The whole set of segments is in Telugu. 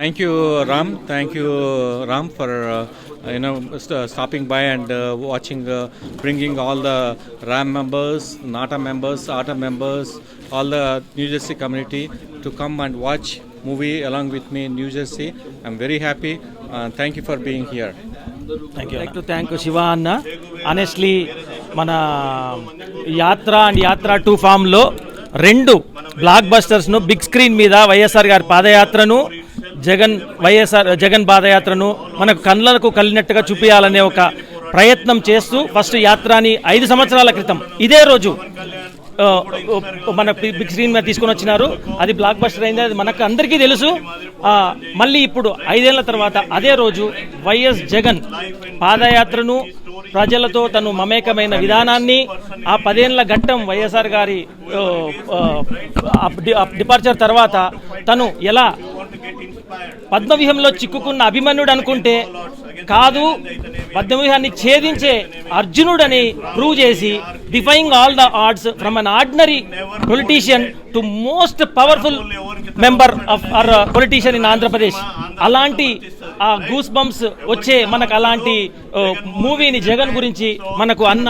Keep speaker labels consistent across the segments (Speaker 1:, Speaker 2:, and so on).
Speaker 1: Thank you, Ram. Thank you, Ram, for uh, you know st- stopping by and uh, watching, uh, bringing all the Ram members, Nata members, Ata members, all the New Jersey community to come and watch movie along with me in New Jersey. I'm very happy. Uh, thank you for being here.
Speaker 2: Thank you to thank Shiva అన్న ఆనెస్ట్లీ మన యాత్ర అండ్ యాత్ర టూ ఫామ్లో రెండు బ్లాక్ బస్టర్స్ను బిగ్ స్క్రీన్ మీద వైఎస్ఆర్ గారి పాదయాత్రను జగన్ వైఎస్ఆర్ జగన్ పాదయాత్రను మనకు కళ్ళకు కలిగినట్టుగా చూపించాలనే ఒక ప్రయత్నం చేస్తూ ఫస్ట్ యాత్రని ఐదు సంవత్సరాల క్రితం ఇదే రోజు మన బిగ్ స్క్రీన్ మీద తీసుకొని వచ్చినారు. అది బ్లాక్ బస్టర్ అయింది. అది మనకు అందరికీ తెలుసు. మళ్ళీ ఇప్పుడు ఐదేళ్ళ తర్వాత అదే రోజు వైఎస్ జగన్ పాదయాత్రను ప్రజలతో తను మమేకమైన విధానాన్ని ఆ పదేళ్ళ ఘట్టం వైఎస్ఆర్ గారి డి- డిపార్చర్ తర్వాత తను ఎలా పద్మవ్యూహంలో చిక్కుకున్న అభిమన్యుడు అనుకుంటే కాదు పద్మవ్యూహాన్ని ఛేదించే అర్జునుడని ప్రూవ్ చేసి defying all the odds from an ordinary politician to most powerful member of our politician in Andhra Pradesh అలాంటి ఆ గూస్ బంప్స్ వచ్చే మనకు అలాంటి మూవీని జగన్ గురించి మనకు అన్న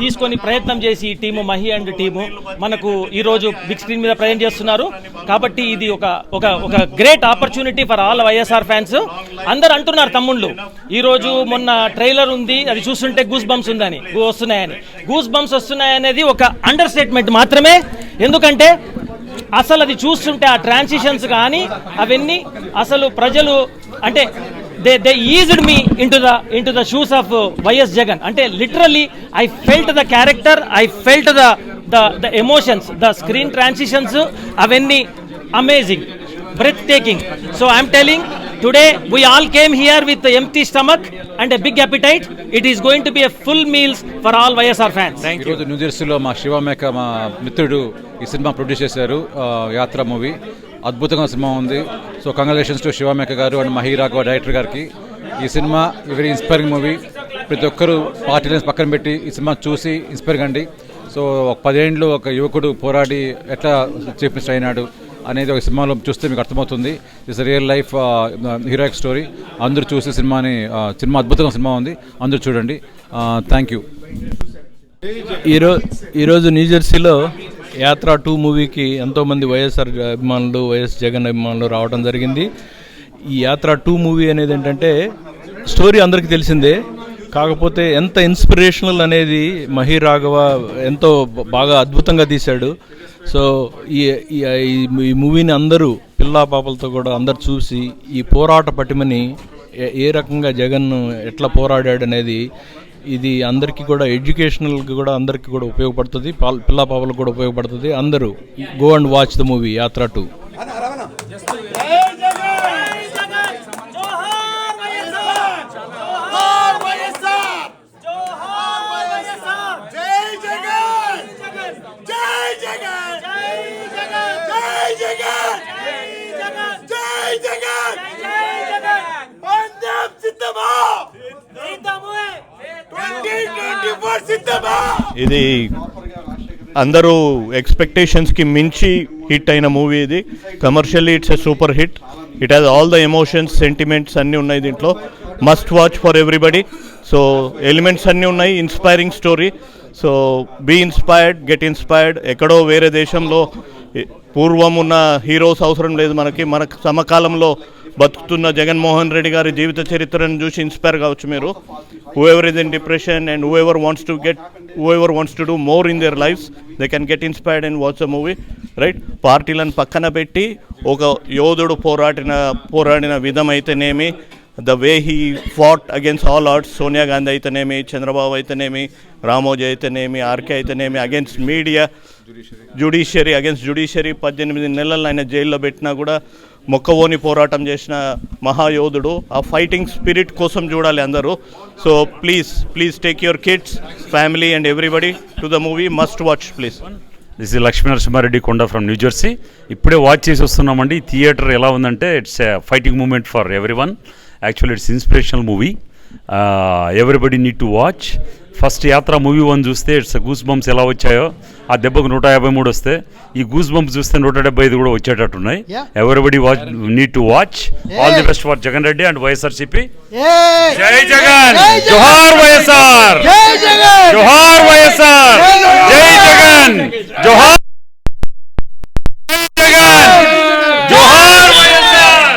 Speaker 2: తీసుకొని ప్రయత్నం చేసి ఈ టీము మహి అండ్ టీము మనకు ఈరోజు బిగ్ స్క్రీన్ మీద ప్రజెంట్ చేస్తున్నారు. కాబట్టి ఇది ఒక ఒక ఒక great opportunity for all YSR fans. అందరు అంటున్నారు తమ్ముళ్ళు ఈరోజు మొన్న ట్రైలర్ ఉంది అది చూస్తుంటే గూస్ బంప్స్ ఉందని వస్తున్నాయని. గూస్ బంప్స్ వస్తున్నాయనేది ఒక అండర్ స్టేట్మెంట్ మాత్రమే. ఎందుకంటే అసలు అది చూస్తుంటే ఆ ట్రాన్సిషన్స్ కానీ అవన్నీ అసలు ప్రజలు అంటే they they eased me into the into the shoes of YS Jagan అంటే literally I felt the character I felt the the the emotions the screen transitions అవన్నీ amazing breath taking so I'm telling today we all came here with empty stomach and a big appetite it is going to be a full meals for all YSR fans
Speaker 3: ఈరోజు న్యూ జెర్సీలో మా శివమేక మా మిత్రుడు ఈ సినిమా ప్రొడ్యూస్ చేశారు యాత్ర మూవీ. అద్భుతంగా సినిమా ఉంది. సో కంగ్రాచులేషన్స్ టు శివమేక గారు అండ్ మహి డైరెక్టర్ గారికి. ఈ సినిమా వెరీ ఇన్స్పైరింగ్ మూవీ ప్రతి ఒక్కరూ పార్టీ పక్కన పెట్టి ఈ సినిమా చూసి ఇన్స్పైర్ కండి. సో ఒక పదేండ్లు ఒక యువకుడు పోరాడి ఎట్లా చీఫ్ మినిస్టర్ అయినాడు అనేది ఒక సినిమాలో చూస్తే మీకు అర్థమవుతుంది. It's real life heroic story అందరూ చూసి సినిమాని uh, సినిమా అద్భుతంగా సినిమా ఉంది. అందరూ చూడండి. Uh, థ్యాంక్ యూ
Speaker 4: ఈరోజు ఈరోజు న్యూజెర్సీలో యాత్ర టూ మూవీకి ఎంతోమంది వైఎస్ఆర్ అభిమానులు వైఎస్ జగన్ అభిమానులు రావడం జరిగింది. ఈ యాత్ర టూ మూవీ అనేది ఏంటంటే స్టోరీ అందరికీ తెలిసిందే. కాకపోతే ఎంత ఇన్స్పిరేషనల్ అనేది మహి రాఘవ ఎంతో బాగా అద్భుతంగా తీశాడు. సో ఈ ఈ- మూవీని అందరూ పిల్లా పాపలతో కూడా అందరు చూసి ఈ పోరాట పటిమని ఏ- ఏ రకంగా జగన్ ఎట్లా పోరాడాడు అనేది ఇది అందరికీ కూడా ఎడ్యుకేషనల్కి కూడా అందరికీ కూడా ఉపయోగపడుతుంది పాల్- పాపలకు కూడా ఉపయోగపడుతుంది అందరూ go and watch the movie Yatra two
Speaker 5: Jai Jagat! Jai Jagat! జై జగన్ జై జగన్ జై జగన్ పంజాబ్ సిద్ధమా ట్వంటీ ట్వంటీ ఫోర్ సిద్ధమా
Speaker 6: ఇది అందరూ ఎక్స్పెక్టేషన్స్కి మించి హిట్ అయిన మూవీ ఇది. Commercially it's a super hit it has all the emotions sentiments అన్నీ ఉన్నాయి దీంట్లో. Must watch for everybody so elements అన్నీ ఉన్నాయి inspiring story so be inspired get inspired ఎక్కడో వేరే దేశంలో పూర్వం ఉన్న హీరోస్ అవసరం లేదు మనకి. మన సమకాలంలో బతుకుతున్న జగన్మోహన్ రెడ్డి గారి జీవిత చరిత్రను చూసి ఇన్స్పైర్ కావచ్చు మీరు. Whoever is in depression and whoever wants to get whoever wants to do more in their lives they can get inspired and watch a movie right పార్టీలను పక్కన పెట్టి ఒక యోధుడు పోరాడిన పోరాడిన విధం అయితేనేమి the way he fought against all odds Sonia Gandhi అయితేనేమి చంద్రబాబు అయితేనేమి రామోజీ అయితేనేమి ఆర్కే అయితేనేమి against media judiciary against judiciary పద్దెనిమిది నెలలు ఆయన జైల్లో పెట్టినా కూడా మొక్కవోని పోరాటం చేసిన మహాయోధుడు ఆ ఫైటింగ్ స్పిరిట్ కోసం చూడాలి అందరూ. So please please take your kids family and everybody to the movie. Must watch please.
Speaker 7: This is Lakshmi Narasimha Reddy Konda from New Jersey ఇప్పుడే వాచ్ చేసి వస్తున్నామండి. థియేటర్ ఎలా ఉందంటే it's fighting moment for every one actually it's inspirational movie everybody need to watch first Yatra movie one చూస్తే ఇట్స్ గూస్ బంప్స్ ఎలా వచ్చాయో ఆ దెబ్బకు నూట యాభై మూడు వస్తే ఈ గూస్ బంప్స్ చూస్తే నూట డెబ్బై ఐదు కూడా వచ్చేటట్టున్నాయి. Everybody watch need to watch all the best for Jagan Reddy and YSRCP జై జగన్. జోహార్ వైఎస్ఆర్ జోహార్ వైఎస్ఆర్ జై జగన్. జోహార్ జగన్ జోహార్ వైఎస్ఆర్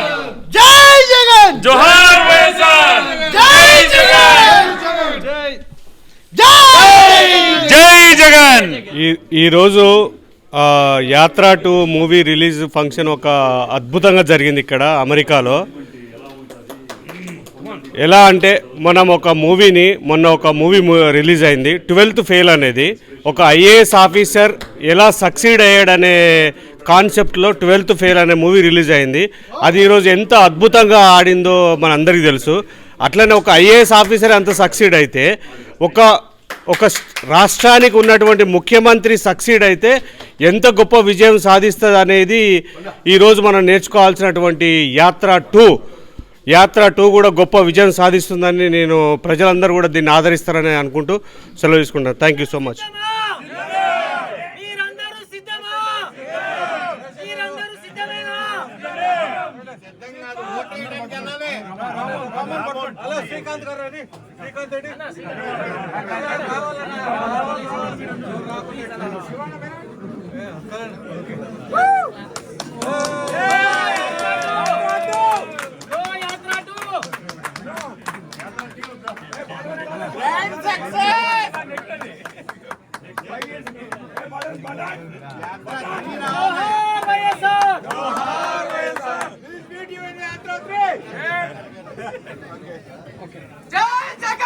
Speaker 5: జై జగన్
Speaker 7: జోహార్ వైఎస్ఆర్
Speaker 5: జై జగన్ జై
Speaker 7: జై జగన్
Speaker 8: ఈ ఈరోజు యాత్ర టు మూవీ రిలీజ్ ఫంక్షన్ ఒక అద్భుతంగా జరిగింది ఇక్కడ అమెరికాలో. ఎలా అంటే మనం ఒక మూవీని మొన్న ఒక మూవీ రిలీజ్ అయింది ట్వెల్త్ ఫెయిల్ అనేది. ఒక ఐఏఎస్ ఆఫీసర్ ఎలా సక్సీడ్ అయ్యాడనే కాన్సెప్ట్లో ట్వెల్త్ ఫెయిల్ అనే మూవీ రిలీజ్ అయింది. అది ఈరోజు ఎంత అద్భుతంగా ఆడిందో మనందరికీ తెలుసు. అట్లనే ఒక ఐఏఎస్ ఆఫీసర్ అంత సక్సీడ్ అయితే ఒక ఒక రాష్ట్రానికి ఉన్నటువంటి ముఖ్యమంత్రి సక్సీడ్ అయితే ఎంత గొప్ప విజయం సాధిస్తుంది అనేది ఈరోజు మనం నేర్చుకోవాల్సినటువంటి యాత్ర టూ. యాత్ర టూ కూడా గొప్ప విజయం సాధిస్తుందని నేను ప్రజలందరూ కూడా దీన్ని ఆదరిస్తారని అనుకుంటూ సెలవు తీసుకుంటాను థ్యాంక్ యూ సో మచ్
Speaker 5: మీరందరూ సిద్ధమా? మీరందరూ సిద్ధమేనా జై జగన్!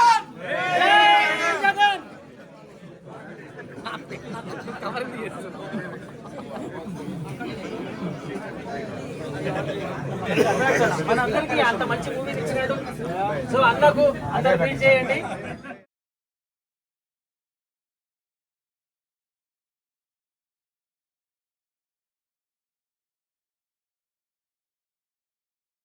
Speaker 2: మనందరికీ అంత మంచి మూవీ ఇచ్చినాడు. సో అన్నకు అందరు ఫీల్ చేయండి.